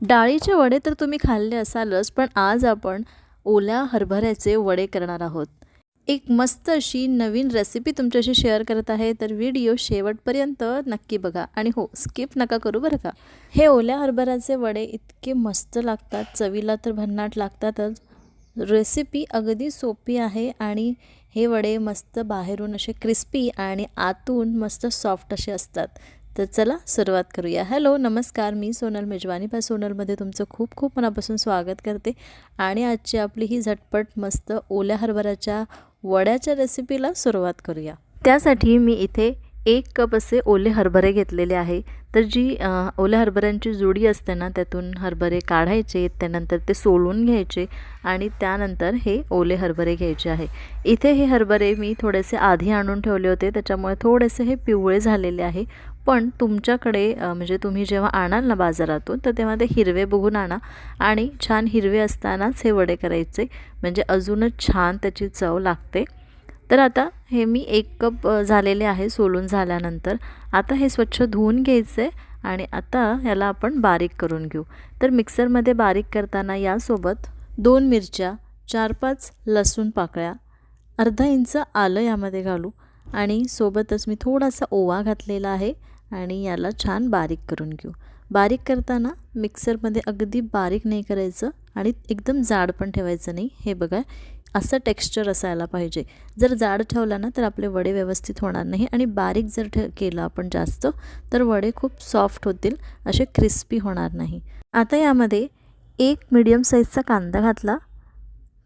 डाळीचे वडे तर तुम्ही खाल्ले असालच पण आज आपण ओल्या हरभऱ्याचे वडे करणार आहोत. एक मस्त अशी नवीन रेसिपी तुमच्याशी शेअर करत आहे तर व्हिडिओ शेवटपर्यंत नक्की बघा. आणि हो स्किप नका करू बरं का? हे ओल्या हरभऱ्याचे वडे इतके मस्त लागतात चवीला तर भन्नाट लागतातच. रेसिपी अगदी सोपी आहे आणि हे वडे मस्त बाहेरून असे क्रिस्पी आणि आतून मस्त सॉफ्ट असे असतात. तर चला सुरुवात करूया. हॅलो नमस्कार. मी सोनल मेजवानी. बा सोनलमध्ये तुमचं खूप खूप मनापासून स्वागत करते. आणि आजची आपली ही झटपट मस्त ओल्या हरभऱ्याच्या वड्याच्या रेसिपीला सुरुवात करूया. त्यासाठी मी इथे एक कप असे ओले हरभरे घेतलेले आहे. तर जी ओल्या हरभऱ्यांची जुडी असते ना त्यातून हरभरे काढायचे त्यानंतर ते सोलून घ्यायचे आणि त्यानंतर हे ओले हरभरे घ्यायचे आहे. इथे हे हरभरे मी थोडेसे आधी आणून ठेवले होते त्याच्यामुळे थोडेसे हे पिवळे झालेले आहे. पण तुमच्याकडे म्हणजे तुम्ही जेव्हा आणाल ना बाजारातून तर तेव्हा ते हिरवे बघून आणा आणि छान हिरवे असतानाच हे वडे करायचे. म्हणजे अजूनच छान त्याची चव लागते. तर आता हे मी एक कप झालेले आहे सोलून झाल्यानंतर. आता हे स्वच्छ धुवून घ्यायचं आहे आणि आता याला आपण बारीक करून घेऊ. तर मिक्सरमध्ये बारीक करताना यासोबत दोन मिरच्या चार पाच लसूण पाकळ्या अर्धा इंच आलं यामध्ये घालू आणि सोबतच मी थोडासा ओवा घातलेला आहे आणि याला छान बारीक करून घेऊ. बारीक करताना मिक्सरमध्ये अगदी बारीक नाही करायचं आणि एकदम जाड पण ठेवायचं नाही. हे बघा असं टेक्स्चर असायला पाहिजे. जर जाड ठेवला ना तर आपले वडे व्यवस्थित होणार नाही. आणि बारीक जर ठे केलं आपण जास्त तर वडे खूप सॉफ्ट होतील असे क्रिस्पी होणार नाही. आता यामध्ये एक मीडियम साईजचा कांदा घातला.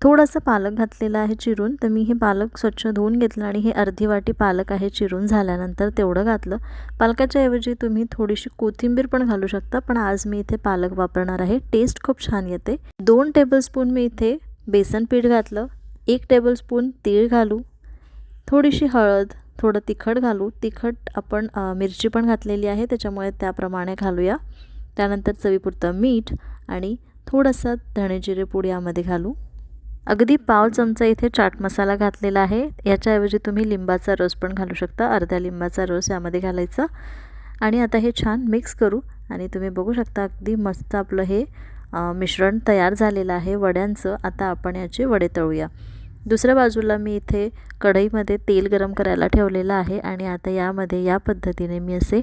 थोडासा पालक घातलेला आहे चिरून. तर मी हे पालक स्वच्छ धुवून घेतलं आणि हे अर्धी वाटी पालक आहे चिरून झाल्यानंतर तेवढं घातलं. पालकाच्या ऐवजी तुम्ही थोडीशी कोथिंबीर पण घालू शकता पण आज मी इथे पालक वापरणार आहे. टेस्ट खूप छान येते. दोन टेबलस्पून मी इथे बेसन पीठ घातलं एक टेबलस्पून तीळ घालू थोडीशी हळद थोडं तिखट घालू. तिखट आपण मिरची पण घातलेली आहे त्याच्यामुळे त्याप्रमाणे घालूया. त्यानंतर चवीपुरतं मीठ आणि थोडासा धणे जिरे पूड यामध्ये घालू. अगदी पाव चमचा इथे चाट मसाला घातलेला आहे. याच्याऐवजी तुम्ही लिंबाचा रस पण घालू शकता. अर्ध्या लिंबाचा रस यामध्ये घालायचा. आणि आता हे छान मिक्स करू आणि तुम्ही बघू शकता अगदी मस्त आपलं हे मिश्रण तयार झालेलं आहे. वड्यांचं आता आपण याचे वडे तळूया. दुसऱ्या बाजूला मी इथे कढईमध्ये तेल गरम करायला ठेवलेलं आहे आणि आता यामध्ये या पद्धतीने मी असे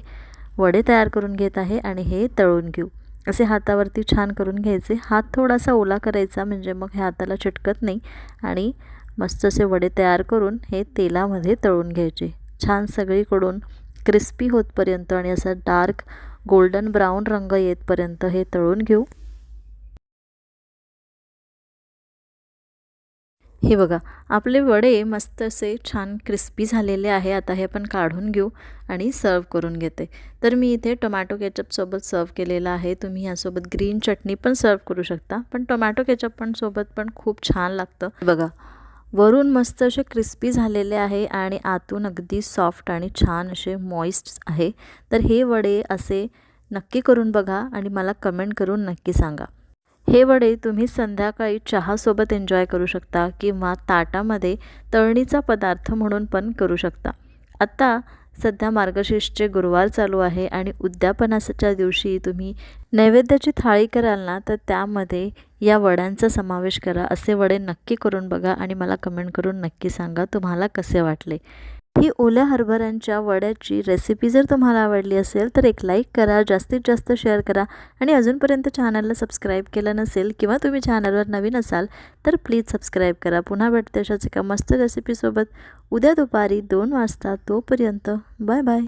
वडे तयार करून घेत आहे आणि हे तळून घेऊ. असे हातावरती छान करून घ्यायचे. हात थोडासा ओला करायचा म्हणजे मग हे हाताला चिटकत नाही आणि मस्त असे वडे तयार करून हे तेलामध्ये तळून घ्यायचे. छान सगळीकडून क्रिस्पी होतपर्यंत आणि असा डार्क गोल्डन ब्राऊन रंग येतपर्यंत हे तळून घेऊ. हे बघा आपले वडे मस्त असे छान क्रिस्पी झालेले आहे. आता हे आपण काढून घेऊ आणि सर्व करून घेते. तर मी इथे टोमॅटो केचपसोबत सर्व केलेला आहे. तुम्ही यासोबत ग्रीन चटणी पण सर्व करू शकता. पण टोमॅटो केचप पण सोबत पण खूप छान लागतं. बघा वरून मस्त असे क्रिस्पी झालेले आहे आणि आतून अगदी सॉफ्ट आणि छान असे मॉइस्ट आहे. तर हे वडे असे नक्की करून बघा आणि मला कमेंट करून नक्की सांगा. हे वडे तुम्ही संध्याकाळी चहासोबत एन्जॉय करू शकता किंवा ताटामध्ये तळणीचा पदार्थ म्हणून पण करू शकता. आत्ता सध्या मार्गशीर्षचे गुरुवार चालू आहे आणि उद्यापनाच्या दिवशी तुम्ही नैवेद्याची थाळी कराल ना तर त्यामध्ये या वड्यांचा समावेश करा. असे वडे नक्की करून बघा आणि मला कमेंट करून नक्की सांगा तुम्हाला कसे वाटले. ही ओल्या हरभऱ्यांच्या वड्याची रेसिपी जर तुम्हाला आवडली असेल तर एक लाईक करा जास्तीत जास्त शेअर करा आणि अजूनपर्यंत चॅनलला सबस्क्राईब केलं नसेल किंवा तुम्ही चॅनलवर नवीन असाल तर प्लीज सबस्क्राईब करा. पुन्हा भेटते अशाच एका मस्त रेसिपीसोबत उद्या दुपारी दोन वाजता तोपर्यंत बाय बाय